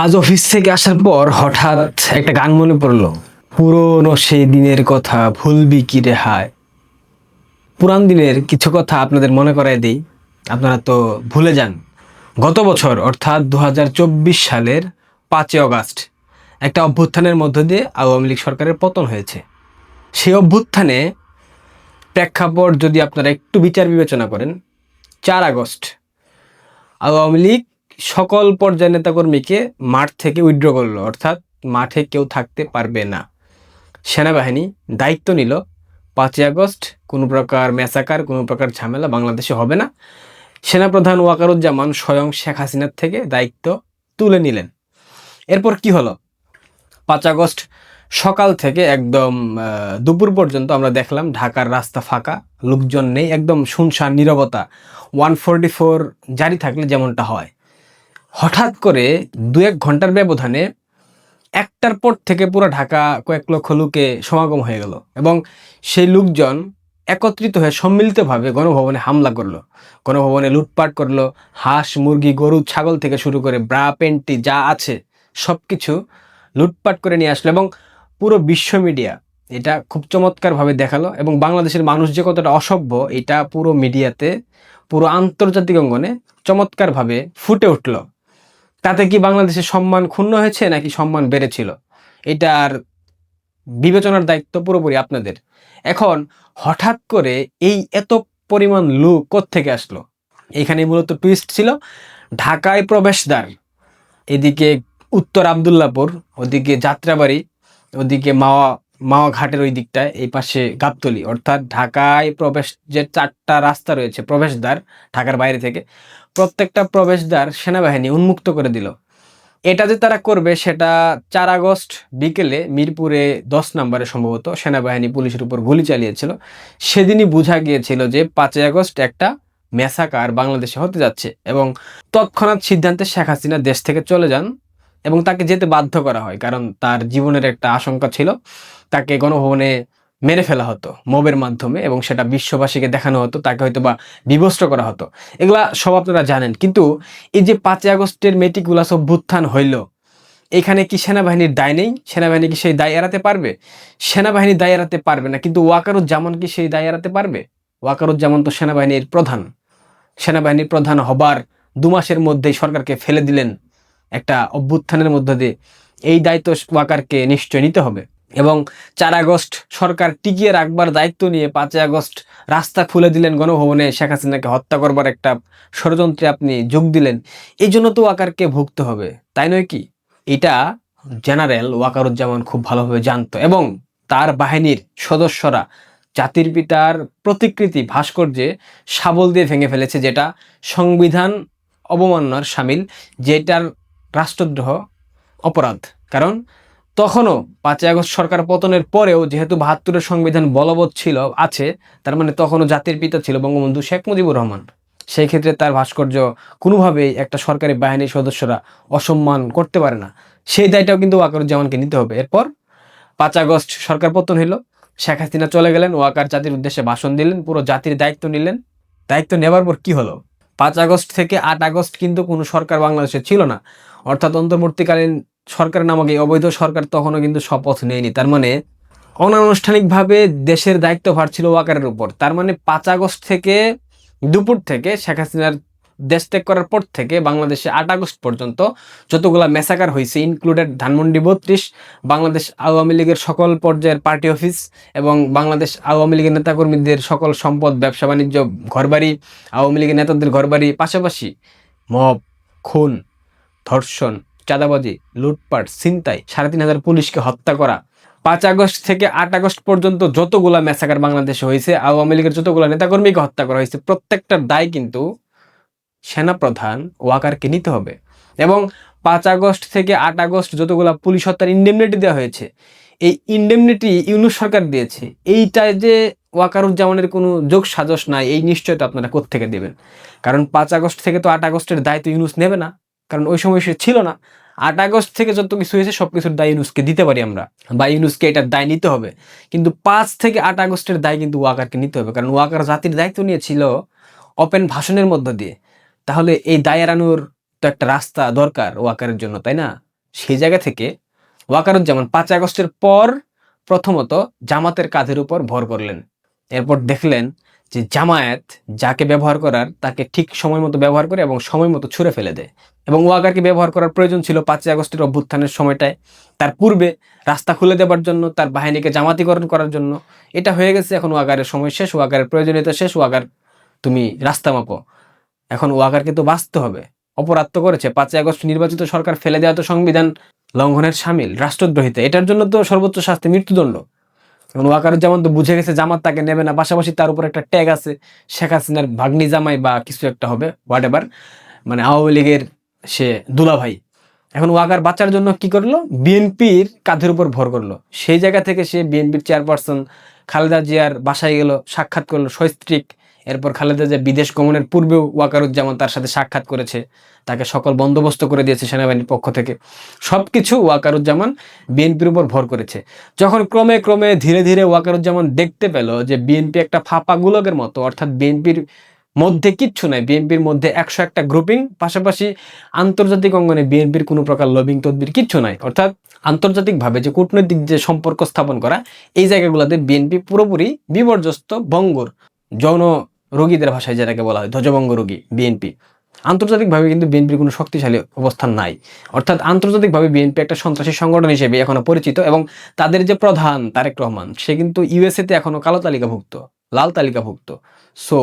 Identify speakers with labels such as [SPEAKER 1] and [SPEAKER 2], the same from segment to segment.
[SPEAKER 1] আজ অফিস থেকে আসার পর হঠাৎ একটা গান মনে পড়ল। পুরনো সেই দিনের কথা ভুলবি কি রে হায়। পুরান দিনের কিছু কথা আপনাদের মনে করাই দিই। আপনারা তো ভুলে যান। গত বছর, অর্থাৎ দু হাজার চব্বিশ সালের পাঁচই অগাস্ট, একটা অভ্যুত্থানের মধ্য দিয়ে আওয়ামী লীগ সরকারের পতন হয়েছে। সেই অভ্যুত্থানে প্রেক্ষাপট যদি আপনারা একটু বিচার বিবেচনা করেন, চার আগস্ট, আওয়ামী লীগ সকল পর্যায়ের নেতাকর্মীকে মাঠ থেকে উইথড্র করল, অর্থাৎ মাঠে কেউ থাকতে পারবে না। সেনাবাহিনী দায়িত্ব নিল, পাঁচই আগস্ট কোনো প্রকার ম্যাসাকার, কোনো প্রকার ঝামেলা বাংলাদেশে হবে না। সেনাপ্রধান ওয়াকারুজ্জামান স্বয়ং শেখ হাসিনার থেকে দায়িত্ব তুলে নিলেন। এরপর কি হলো? পাঁচ আগস্ট সকাল থেকে একদম দুপুর পর্যন্ত আমরা দেখলাম ঢাকার রাস্তা ফাঁকা, লোকজন নেই, একদম শুনশান, নীরবতা। ওয়ান ফোরটি ফোর জারি থাকলে যেমনটা হয়। হঠাৎ করে দু এক ঘণ্টার ব্যবধানে একটার পর থেকে পুরো ঢাকা কয়েক লক্ষ লোকে সমাগম হয়ে গেল এবং সেই লোকজন একত্রিত হয়ে সম্মিলিতভাবে গণভবনে হামলা করল। গণভবনে লুটপাট করল, হাঁস, মুরগি, গরু, ছাগল থেকে শুরু করে ব্রা, পেন্টি, যা আছে সব কিছু লুটপাট করে নিয়ে আসলো এবং পুরো বিশ্ব মিডিয়া এটা খুব চমৎকারভাবে দেখাল এবং বাংলাদেশের মানুষ যে কতটা অসভ্য, এটা পুরো মিডিয়াতে পুরো আন্তর্জাতিক অঙ্গনে চমৎকারভাবে ফুটে উঠল। তাতে কি বাংলাদেশের সম্মান ক্ষুণ্ণ হয়েছে নাকি সম্মান বেড়েছিল? এটার বিবেচনার দায়িত্ব পুরোপুরি আপনাদের। এখন হঠাৎ করে এই এত পরিমাণ লোক থেকে আসলো? এখানে মূলত টুইস্ট ছিল, ঢাকায় প্রবেশদ্বার, এদিকে উত্তর আবদুল্লাপুর, ওদিকে যাত্রাবাড়ি, ওদিকে মাওয়া মাওয়া ঘাটের ওই দিকটায় এই পাশে গাবতলি। অর্থাৎ ঢাকায় প্রবেশ যে চারটা রাস্তা রয়েছে, প্রবেশদ্বার, ঢাকার বাইরে থেকে প্রত্যেকটা প্রবেশদ্বার সেনাবাহিনী উন্মুক্ত করে দিল। এটা যে তারা করবে সেটা চার আগস্ট বিকেলে মিরপুরে দশ নম্বরে সম্ভবত সেনাবাহিনী পুলিশের উপর গুলি চালিয়েছিল। সেদিনই বোঝা গিয়েছিল যে পাঁচই আগস্ট একটা মেসাকার বাংলাদেশে হতে যাচ্ছে এবং তৎক্ষণাৎ সিদ্ধান্তে শেখ হাসিনা দেশ থেকে চলে যান এবং তাকে যেতে বাধ্য করা হয়, কারণ তার জীবনের একটা আশঙ্কা ছিল। তাকে গণভবনে মেরে ফেলা হতো, মবের মাধ্যমে এবং সেটা বিশ্ববাসীকে দেখানো হতো, তাকে হয়তো বা বিভস্ত করা হতো। এগুলা সব আপনারা জানেন। কিন্তু এই যে পাঁচই আগস্টের মেটিকুলাস অভ্যুত্থান হইল, এখানে কি সেনাবাহিনীর দায় নেই? সেনাবাহিনী কি সেই দায় এড়াতে পারবে? সেনাবাহিনী দায় এড়াতে পারবে না, কিন্তু ওয়াকারুজ্জামান কি সেই দায় এড়াতে পারবে? ওয়াকারুজ্জামান তো সেনাবাহিনীর প্রধান। সেনাবাহিনীর প্রধান হবার দু মাসের মধ্যেই সরকারকে ফেলে দিলেন একটা অভ্যুত্থানের মধ্য দিয়ে। এই দায়িত্ব ওয়াকারকে নিশ্চয় নিতে হবে। এবং চার আগস্ট সরকার টিকিয়ে রাখবার দায়িত্ব নিয়ে পাঁচই আগস্ট রাস্তা খুলে দিলেন গণভবনে শেখ হাসিনাকে হত্যা করবার একটা ষড়যন্ত্রে আপনি যোগ দিলেন। এই জন্য তো ওয়াকারকে ভুগতে হবে, তাই নয় কি? এটা জেনারেল ওয়াকারুজ্জামান খুব ভালোভাবে জানতো এবং তার বাহিনীর সদস্যরা জাতির পিতার প্রতিকৃতি ভাস্কর্যে শাবল দিয়ে ভেঙে ফেলেছে, যেটা সংবিধান অবমাননার সামিল, যেটার রাষ্ট্রদ্রোহ অপরাধ। কারণ তখনও পাঁচই আগস্ট সরকার পতনের পরেও যেহেতু বাহাত্তরের সংবিধান বলবৎ ছিল, আছে, তার মানে তখনও জাতির পিতা ছিল বঙ্গবন্ধু শেখ মুজিবুর রহমান। সেই ক্ষেত্রে তার ভাস্কর্য কোনোভাবেই একটা সরকারি বাহিনীর সদস্যরা অসম্মান করতে পারে না। সেই দায়টাও কিন্তু ওয়াকারুজ্জামানকে নিতে হবে। এরপর পাঁচ আগস্ট সরকার পতন হইল। শেখ হাসিনা চলে গেলেন, ওয়াকার জাতির উদ্দেশ্যে ভাষণ দিলেন, পুরো জাতির দায়িত্ব নিলেন। দায়িত্ব নেবার পর কি হলো? পাঁচ আগস্ট থেকে আট আগস্ট কিন্তু কোনো সরকার বাংলাদেশে ছিল না। অর্থাৎ অন্তর্বর্তীকালীন সরকার নামক এই অবৈধ সরকার তখনও কিন্তু শপথ নেয়নি। তার মানে অনানুষ্ঠানিকভাবে দেশের দায়িত্বভার ছিল ওয়াকারের উপর। তার মানে পাঁচ আগস্ট থেকে দুপুর থেকে শেখ হাসিনার দেশ ত্যাগ করার পর থেকে বাংলাদেশে আট আগস্ট পর্যন্ত যতগুলা মেসাকার হয়েছে ইনক্লুডেড ধানমন্ডি বত্রিশ, বাংলাদেশ আওয়ামী লীগের সকল পর্যায়ের পার্টি অফিস এবং বাংলাদেশ আওয়ামী লীগের নেতাকর্মীদের সকল সম্পদ, ব্যবসা, বাণিজ্য, ঘরবাড়ি, আওয়ামী লীগের নেতাদের ঘরবাড়ি, পাশাপাশি মব, খুন, ধর্ষণ চাঁদাবাজি, লুটপাট, ছিনতাই, সাড়ে তিন হাজার পুলিশকে হত্যা করা। পাঁচ আগস্ট থেকে আট আগস্ট পর্যন্ত যতগুলা ম্যাসাকার বাংলাদেশে হয়েছে, আওয়ামী লীগের যতগুলা নেতাকর্মীকে হত্যা করা হয়েছে, প্রত্যেকটার দায় কিন্তু সেনাপ্রধান ওয়াকারকে নিতে হবে। এবং পাঁচ আগস্ট থেকে আট আগস্ট যতগুলা পুলিশ হত্যার ইন্ডেমনিটি দেওয়া হয়েছে, এই ইন্ডেমনিটি ইউনুস সরকার দিয়েছে। এইটায় যে ওয়াকারুজ্জামানের কোনো যোগ সাজস নাই, এই নিশ্চয়তা আপনারা কোত্থেকে দেবেন? কারণ পাঁচ আগস্ট থেকে তো আট আগস্টের দায়িত্ব ইউনুস নেবে না। কারণ ওই সময় সে ছিল না। আট আগস্ট থেকে যত কিছু হয়েছে সব কিছুর দায় ইউনুসকে দিতে পারি আমরা। বা ইউনুসকে এটার দায় নিতে হবে। কিন্তু পাঁচ থেকে আট আগস্টের দায় কিন্তু ওয়াকারকে নিতে হবে। কারণ ওয়াকার জাতির দায়িত্ব নিয়েছিল ওপেন ভাষণের মধ্য দিয়ে। তাহলে এই দায় এড়ানোর তো একটা রাস্তা দরকার ওয়াকারের জন্য, তাই না? সেই জায়গা থেকে ওয়াকারুজ্জামান পাঁচ আগস্টের পর প্রথমত জামাতের কাঁধের উপর ভর করলেন। এরপর দেখলেন যে জামায়াত যাকে ব্যবহার করার, তাকে ঠিক সময় মতো ব্যবহার করে এবং সময় মতো ছুঁড়ে ফেলে দেয়। এবং ওয়াকারকে ব্যবহার করার প্রয়োজন ছিল পাঁচই আগস্টের অভ্যুত্থানের সময়টায়। তার পূর্বে রাস্তা খুলে দেওয়ার জন্য, তার বাহিনীকে জামাতিকরণ করার জন্য। এটা হয়ে গেছে এখন ওয়াকারের সময় শেষ ওয়াকারের প্রয়োজনীয়তা শেষ। ওয়াকার তুমি রাস্তা মাপো। এখন ওয়াকারকে তো বাঁচতে হবে। অপরাধ তো করেছে। পাঁচই আগস্ট নির্বাচিত সরকার ফেলে দেওয়া তো সংবিধান লঙ্ঘনের সামিল, রাষ্ট্রদ্রোহিতা। এটার জন্য তো সর্বোচ্চ শাস্তি মৃত্যুদণ্ড। এখন যেমন তো বুঝে গেছে জামাত তাকে নেবে না। পাশাপাশি তার উপর একটা ট্যাগ আছে, শেখ হাসিনার ভাগ্নি জামাই বা কিছু একটা হবে হোয়াট এভার মানে আওয়ামী লীগের সে দুলাভাই। এখন ওয়াকার বাচ্চার জন্য কি করল? বিএনপির কাঁধের উপর ভর করল। সেই জায়গা থেকে সে বিএনপির চেয়ারপারসন খালেদা জিয়ার বাসায় গেল, সাক্ষাৎ করল, সস্ত্রিক এরপর খালেদা জিয়া বিদেশ গমনের পূর্বেও ওয়াকারুজ্জামান তার সাথে সাক্ষাৎ করেছে। তাকে সকল বন্দোবস্ত করে দিয়েছে সেনাবাহিনীর পক্ষ থেকে। সব কিছু ওয়াকারুজ্জামান বিএনপির উপর ভর করেছে। যখন ক্রমে ক্রমে ধীরে ধীরে ওয়াকারুজ্জামান দেখতে পেল যে বিএনপি একটা ফাঁপা গুলকের মতো, অর্থাৎ বিএনপির মধ্যে কিচ্ছু নাই, বিএনপির মধ্যে একশো একটা গ্রুপিং, পাশাপাশি আন্তর্জাতিক অঙ্গনে বিএনপির কোনো প্রকার লবিং তদবির কিচ্ছু নাই। অর্থাৎ আন্তর্জাতিকভাবে যে কূটনৈতিক যে সম্পর্ক স্থাপন করা, এই জায়গাগুলোতে বিএনপি পুরোপুরি বিপর্যস্ত বঙ্গর যৌন রোগীদের ভাষায় যেটাকে বলা হয় ধ্বজভঙ্গ রোগী, বিএনপি। আন্তর্জাতিকভাবে কিন্তু বিএনপির কোনো শক্তিশালী অবস্থান নাই। অর্থাৎ আন্তর্জাতিকভাবে বিএনপি একটা সন্ত্রাসী সংগঠন হিসেবে এখনও পরিচিত এবং তাদের যে প্রধান তারেক রহমান, সে কিন্তু ইউএসএতে এখনও কালো তালিকাভুক্ত, লাল তালিকাভুক্ত। সো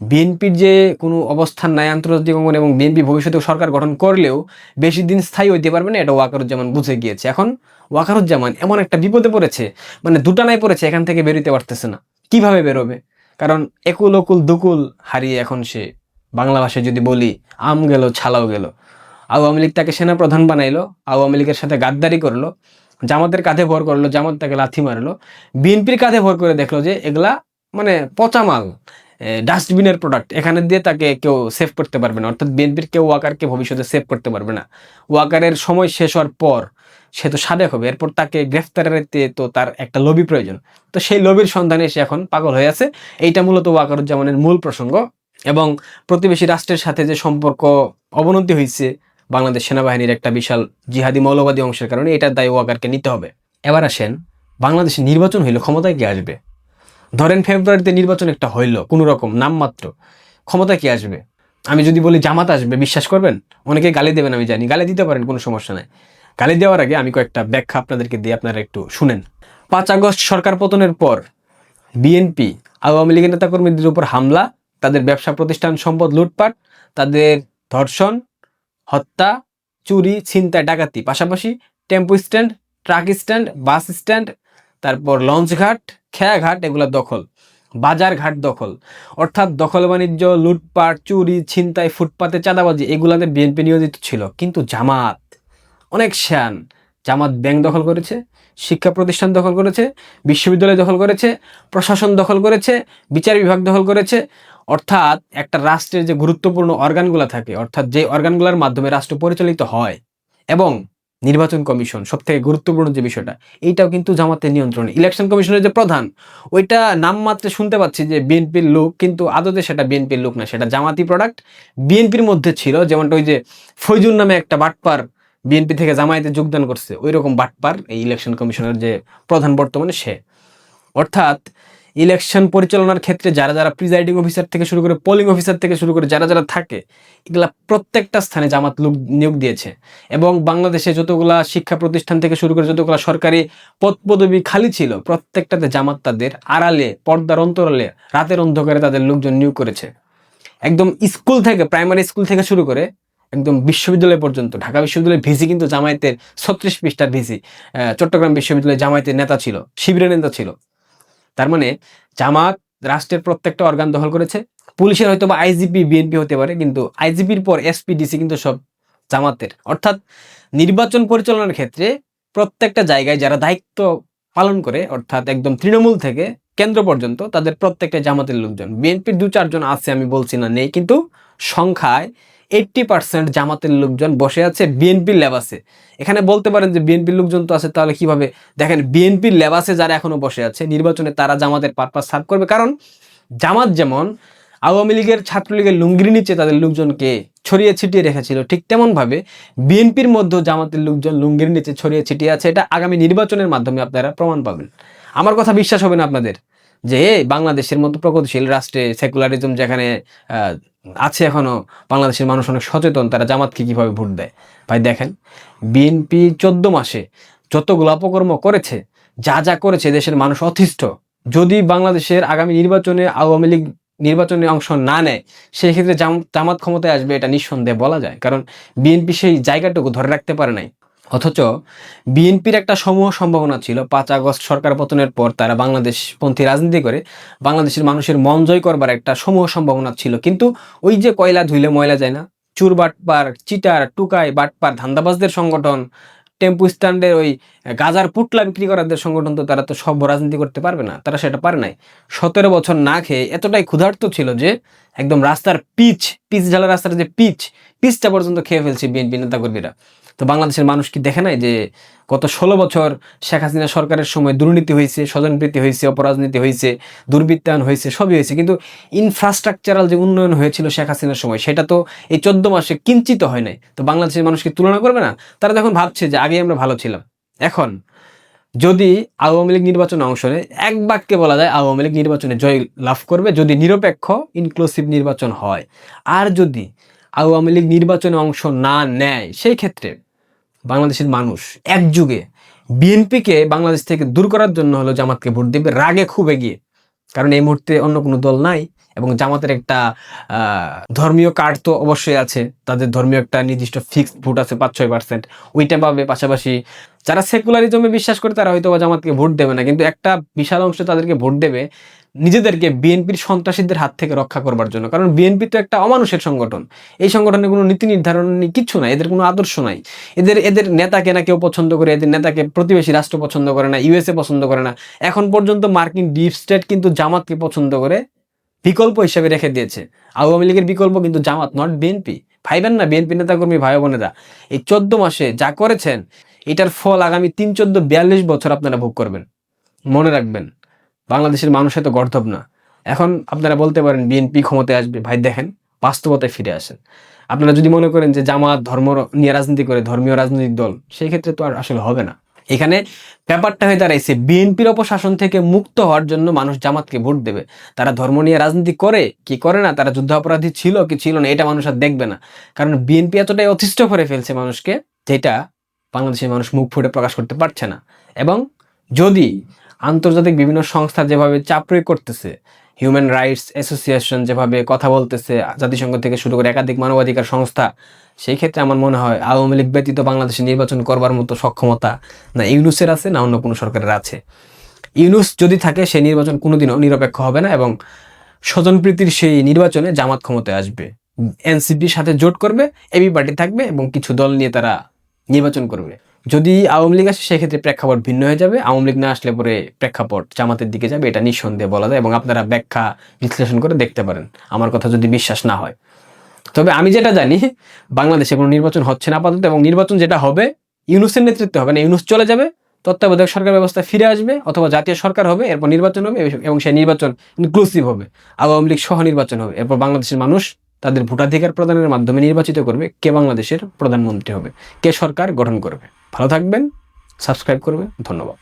[SPEAKER 1] বিএনপির যে কোনো অবস্থান নাই আন্তর্জাতিক অঙ্গন এবং বিএনপি ভবিষ্যতে সরকার গঠন করলেও বেশি দিন স্থায়ী হইতে পারবে না, এটা ওয়াকারুজ্জামান বুঝে গিয়েছে। এখন ওয়াকারুজ্জামান এমন একটা বিপদে পড়েছে মানে দুটানায় পড়েছে, এখান থেকে বেরোতে পারতেছে না। কীভাবে বেরোবে? কারণ একুল অকুল দুকুল হারিয়ে এখন সে বাংলা ভাষায় যদি বলি, আম গেল, ছালাও গেল। আওয়ামী লীগ তাকে সেনাপ্রধান বানাইলো, আওয়ামী লীগের সাথে গাদ্দারি করল, জামাতের কাঁধে ভর করল, জামাত তাকে লাথি মারলো। বিএনপির কাঁধে ভর করে দেখল যে এগুলা মানে পচা মাল ডাস্টবিনের প্রোডাক্ট এখানে দিয়ে তাকে কেউ সেভ করতে পারবে না। অর্থাৎ বিএনপির কেউ ওয়াকারকে ভবিষ্যতে সেভ করতে পারবে না। ওয়াকারের সময় শেষ হওয়ার পর সে তো সাদেক হবে। এরপর তাকে গ্রেফতারের তো তার একটা লবি প্রয়োজন। তো সেই লবির সন্ধানে সে এখন পাগল হয়ে আছে। এইটা মূলত ওয়াকারুজ্জামানের মূল প্রসঙ্গ এবং প্রতিবেশী রাষ্ট্রের সাথে যে সম্পর্ক অবনতি হয়েছে, বাংলাদেশ সেনাবাহিনীর একটা বিশাল জিহাদি মৌলবাদী অংশের কারণে এটার দায় ওয়াকারকে নিতে হবে। এবার আসেন, বাংলাদেশে নির্বাচন হইলে ক্ষমতায় কে আসবে? ধরেন ফেব্রুয়ারিতে নির্বাচন একটা হইল, কোনো রকম, নামমাত্র। ক্ষমতায় কি আসবে? আমি যদি বলি জামাত আসবে, বিশ্বাস করবেন? অনেকে গালি দেবেন, আমি জানি। গালি দিতে পারেন, কোনো সমস্যা নাই। গালি দেওয়ার আগে আমি কয়েকটা ব্যাখ্যা আপনাদেরকে দিয়ে আপনারা একটু শুনেন। পাঁচ আগস্ট সরকার পতনের পর বিএনপি, আওয়ামী লীগের নেতাকর্মীদের উপর হামলা, তাদের ব্যবসা প্রতিষ্ঠান সম্পদ লুটপাট, তাদের ধর্ষণ, হত্যা, চুরি, ছিনতাই, ডাকাতি, পাশাপাশি tempo stand, truck stand, bus stand, তারপর লঞ্চ ঘাট, খেয়া এগুলো দখল, বাজার ঘাট দখল। অর্থাৎ দখল, বাণিজ্য, লুটপাট, চুরি, ছিনতাই, ফুটপাতে চাঁদাবাজি, এগুলাতে বিএনপি নিয়োজিত ছিল। কিন্তু জামাত অনেক শ্যান, জামাত ব্যাংক দখল করেছে, শিক্ষা প্রতিষ্ঠান দখল করেছে, বিশ্ববিদ্যালয় দখল করেছে, প্রশাসন দখল করেছে, বিচার বিভাগ দখল করেছে। অর্থাৎ একটা রাষ্ট্রের যে গুরুত্বপূর্ণ অর্গানগুলো থাকে, অর্থাৎ যে অর্গানগুলোর মাধ্যমে রাষ্ট্র পরিচালিত হয় এবং নির্বাচন কমিশন সব থেকে গুরুত্বপূর্ণ যে বিষয়টা, এইটাও কিন্তু জামাতের নিয়ন্ত্রণে। ইলেকশন কমিশনের যে প্রধান, ওইটা নামমাত্রে শুনতে পাচ্ছি যে বিএনপির লোক, কিন্তু আদতে সেটা বিএনপির লোক না, সেটা জামাতি প্রোডাক্ট বিএনপির মধ্যে ছিল, যেমনটা ওই যে ফৈজুর নামে একটা বাটপার বিএনপি থেকে জামায়াতে যোগদান করছে ওই রকম বাটপার এই ইলেকশন কমিশনের যে প্রধান বর্তমানে সে। অর্থাৎ ইলেকশন পরিচালনার ক্ষেত্রে যারা যারা প্রিজাইডিং অফিসার থেকে শুরু করে পোলিং অফিসার থেকে শুরু করে যারা যারা থাকে, এগুলা প্রত্যেকটা স্থানে জামাত লোক নিয়োগ দিয়েছে এবং বাংলাদেশে যতগুলা শিক্ষা প্রতিষ্ঠান থেকে শুরু করে যতগুলা সরকারি পদ পদবি খালি ছিল, প্রত্যেকটাতে জামাত তাদের আড়ালে, পর্দার অন্তরালে, রাতের অন্ধকারে তাদের লোকজন নিয়োগ করেছে। একদম স্কুল থেকে প্রাইমারি স্কুল থেকে শুরু করে একদম বিশ্ববিদ্যালয় পর্যন্ত। ঢাকা বিশ্ববিদ্যালয়ের ভিসি কিন্তু জামায়াতের ছত্রিশ পৃষ্ঠার ভিসি। চট্টগ্রাম বিশ্ববিদ্যালয়ে জামায়াতের নেতা ছিল, শিবিরের নেতা ছিল। তার মানে জামাত রাষ্ট্রের প্রত্যেকটা অর্গান দখল করেছে। পুলিশের হয়তো বা আইজিপি, বিএনপি হতে পারে, কিন্তু আইজিপির পর এসপিডিসি কিন্তু সব জামাতের। অর্থাৎ নির্বাচন পরিচালনার ক্ষেত্রে প্রত্যেকটা জায়গায় যারা দায়িত্ব পালন করে, অর্থাৎ একদম তৃণমূল থেকে কেন্দ্র পর্যন্ত তাদের প্রত্যেকটা জামাতের লোকজন, বিএনপির দু চারজন আছে আমি বলছি না নেই, কিন্তু সংখ্যায় এইট্টি পার্সেন্ট জামাতের লোকজন বসে আছে বিএনপির লেবাসে এখানে বলতে পারেন যে বিএনপির লোকজন তো আছে, তাহলে কীভাবে? দেখেন বিএনপির লেবাসে যারা এখনও বসে আছে, নির্বাচনে তারা জামাতের পারপাস সার্ভ করবে। কারণ জামাত যেমন আওয়ামী লীগের ছাত্রলীগের লুঙ্গির নিচে তাদের লোকজনকে ছড়িয়ে ছিটিয়ে রেখেছিল, ঠিক তেমনভাবে বিএনপির মধ্যে জামাতের লোকজন লুঙ্গির নিচে ছড়িয়ে ছিটিয়ে আছে। এটা আগামী নির্বাচনের মাধ্যমে আপনারা প্রমাণ পাবেন। আমার কথা বিশ্বাস হবে না আপনাদের। যে বাংলাদেশের মতো প্রগতিশীল রাষ্ট্রে সেকুলারিজম যেখানে আছে এখনও, বাংলাদেশের মানুষ অনেক সচেতন, তারা জামাতকে কীভাবে ভোট দেয়? ভাই দেখেন, বিএনপি চোদ্দ মাসে যতগুলো অপকর্ম করেছে, যা যা করেছে দেশের মানুষ অতিষ্ঠ, যদি বাংলাদেশের আগামী নির্বাচনে, আওয়ামী লীগ নির্বাচনে অংশ না নেয় সেই ক্ষেত্রে জাম- জামাত ক্ষমতায় আসবে এটা নিঃসন্দেহে বলা যায়। কারণ বিএনপি সেই জায়গাটুকু ধরে রাখতে পারে নাই। অথচ বিএনপির একটা সমূহ সম্ভাবনা ছিল, পাঁচ আগস্ট সরকার পতনের পর তারা বাংলাদেশপন্থী রাজনীতি করে, বাংলাদেশের মানুষের মন জয় করবার একটা সমূহ সম্ভাবনা ছিল। কিন্তু ওই যে কয়লা ধুইলে ময়লা যায় না চুর বাটপার চিটার, টুকাই, বাটপার, ধান্দাবাজদের সংগঠন, টেম্পু স্ট্যান্ডের ওই গাজার পুটলা বিক্রি করাদের সংগঠন তো তারা তো সব রাজনীতি করতে পারবে না, তারা সেটা পারে নাই। সতেরো বছর না খেয়ে এতটাই ক্ষুধার্ত ছিল যে একদম রাস্তার পিচ পিচ ঢালা রাস্তার যে পিচ, পিচটা পর্যন্ত খেয়ে ফেলছে বিএনপি নেতাকর্মীরা। তো বাংলাদেশের মানুষ কি দেখে নাই যে গত ষোলো বছর শেখ হাসিনা সরকারের সময় দুর্নীতি হয়েছে, স্বজনপ্রীতি হয়েছে, অপরাজনীতি হয়েছে, দুর্বৃত্তায়ন হয়েছে, সবই হয়েছে। কিন্তু ইনফ্রাস্ট্রাকচারাল যে উন্নয়ন হয়েছিল শেখ হাসিনার সময়, সেটা তো এই চোদ্দ মাসে কিঞ্চিত হয় নাই। তো বাংলাদেশের মানুষকে তুলনা করবে না? তারা তখন ভাবছে যে আগে আমরা ভালো ছিলাম, এখন যদি আওয়ামী লীগ নির্বাচনে অংশ নেয়, এক বাক্যে বলা যায় আওয়ামী লীগ নির্বাচনে জয় লাভ করবে যদি নিরপেক্ষ ইনক্লুসিভ নির্বাচন হয়। আর যদি আওয়ামী লীগ নির্বাচনে অংশ না নেয়, সেই ক্ষেত্রে বাংলাদেশের মানুষ এক যুগে বিএনপিকে বাংলাদেশ থেকে দূর করার জন্য হলো জামাতকে ভোট দেবে, রাগে খুব এগিয়ে। কারণ এই মুহূর্তে অন্য কোনো দল নাই। এবং জামাতের একটা ধর্মীয় কার্ড তো অবশ্যই আছে। তাদের ধর্মীয় একটা নির্দিষ্ট ফিক্সড ভোট আছে পাঁচ ছয় পার্সেন্ট ওইটা পাবে পাশাপাশি যারা সেকুলারিজমে বিশ্বাস করে তারা হয়তো জামাতকে ভোট দেবে না। কিন্তু একটা বিশাল অংশ তাদেরকে ভোট দেবে নিজেদেরকে বিএনপির সন্ত্রাসীদের হাত থেকে রক্ষা করবার জন্য। কারণ বিএনপি তো একটা অমানুষের সংগঠন। এই সংগঠনে কোনো নীতি নির্ধারণ কিচ্ছু নাই, এদের কোনো আদর্শ নাই। এদের এদের নেতাকে না কেউ পছন্দ করে, এদের নেতাকে প্রতিবেশী রাষ্ট্র পছন্দ করে না ইউএসএ পছন্দ করে না। এখন পর্যন্ত মার্কিন ডিপ স্টেট কিন্তু জামাতকে পছন্দ করে বিকল্প হিসেবে রেখে দিয়েছে। আওয়ামী লীগের বিকল্প কিন্তু জামাত নট বিএনপি ভাইবেন না বিএনপি নেতাকর্মী, ভাই বোনেরা। এই চোদ্দ মাসে যা করেছেন, এটার ফল আগামী তিন, চোদ্দ, বিয়াল্লিশ বছর আপনারা ভোগ করবেন। মনে রাখবেন, বাংলাদেশের মানুষ এত গর্ধব না। এখন আপনারা বলতে পারেন বিএনপি ক্ষমতায় আসবে। ভাই, দেখেন, বাস্তবতায় ফিরে আসেন। আপনারা যদি মনে করেন যে জামাত, ধর্ম নিয়ে রাজনীতি করে ধর্মীয় রাজনৈতিক দল, সেই ক্ষেত্রে তো আর আসলে হবে না। এখানে ব্যাপারটা হয়ে দাঁড়াইছে, বিএনপির অপশাসন থেকে মুক্ত হওয়ার জন্য মানুষ জামাতকে ভোট দেবে। তারা ধর্ম নিয়ে রাজনীতি করে, কি করে না, তারা যুদ্ধ অপরাধী ছিল কি ছিল না, এটা মানুষ আর দেখবে না। কারণ বিএনপি এতটাই অতিষ্ঠ করে ফেলছে মানুষকে, যেটা বাংলাদেশের মানুষ মুখ ফুটে প্রকাশ করতে পারছে না। এবং যদি আন্তর্জাতিক বিভিন্ন সংস্থা যেভাবে চাপ প্রয়োগ করতেছে হিউম্যান রাইটস অ্যাসোসিয়েশন যেভাবে কথা বলতেছে, জাতিসংঘ থেকে শুরু করে একাধিক মানবাধিকার সংস্থা সেই ক্ষেত্রে আমার মনে হয় আওয়ামী লীগ ব্যতীত বাংলাদেশে নির্বাচন করবার মতো সক্ষমতা না ইউনুসের আছে, না অন্য কোনো সরকারের আছে। ইউনুস যদি থাকে, সেই নির্বাচন কোনোদিনও নিরপেক্ষ হবে না এবং স্বজনপ্রীতির সেই নির্বাচনে জামাত ক্ষমতায় আসবে। এনসিপির সাথে জোট করবে, এবি পার্টি থাকবে এবং কিছু দল নিয়ে তারা নির্বাচন করবে। যদি আওয়ামী লীগ আসে, সেক্ষেত্রে প্রেক্ষাপট ভিন্ন হয়ে যাবে। আওয়ামী লীগ না আসলে পরে প্রেক্ষাপট জামাতের দিকে যাবে, এটা নিঃসন্দেহে বলা যায় এবং আপনারা ব্যাখ্যা বিশ্লেষণ করে দেখতে পারেন। আমার কথা যদি বিশ্বাস না হয়। তবে আমি যেটা জানি, বাংলাদেশে কোনো নির্বাচন হচ্ছে না আপাতত এবং নির্বাচন যেটা হবে, ইউনুসের নেতৃত্বে হবে না, ইউনুস চলে যাবে, তত্ত্বাবধায়ক সরকার ব্যবস্থা ফিরে আসবে, অথবা জাতীয় সরকার হবে, এরপর নির্বাচন হবে এবং সেই নির্বাচন ইনক্লুসিভ হবে। আওয়ামী লীগ সহ নির্বাচন হবে। এরপর বাংলাদেশের মানুষ তাদের ভোটাধিকার প্রদানের মাধ্যমে নির্বাচিত করবে, কে বাংলাদেশের প্রধানমন্ত্রী হবে, কে সরকার গঠন করবে। ভালো থাকবেন সাবস্ক্রাইব করবে, ধন্যবাদ।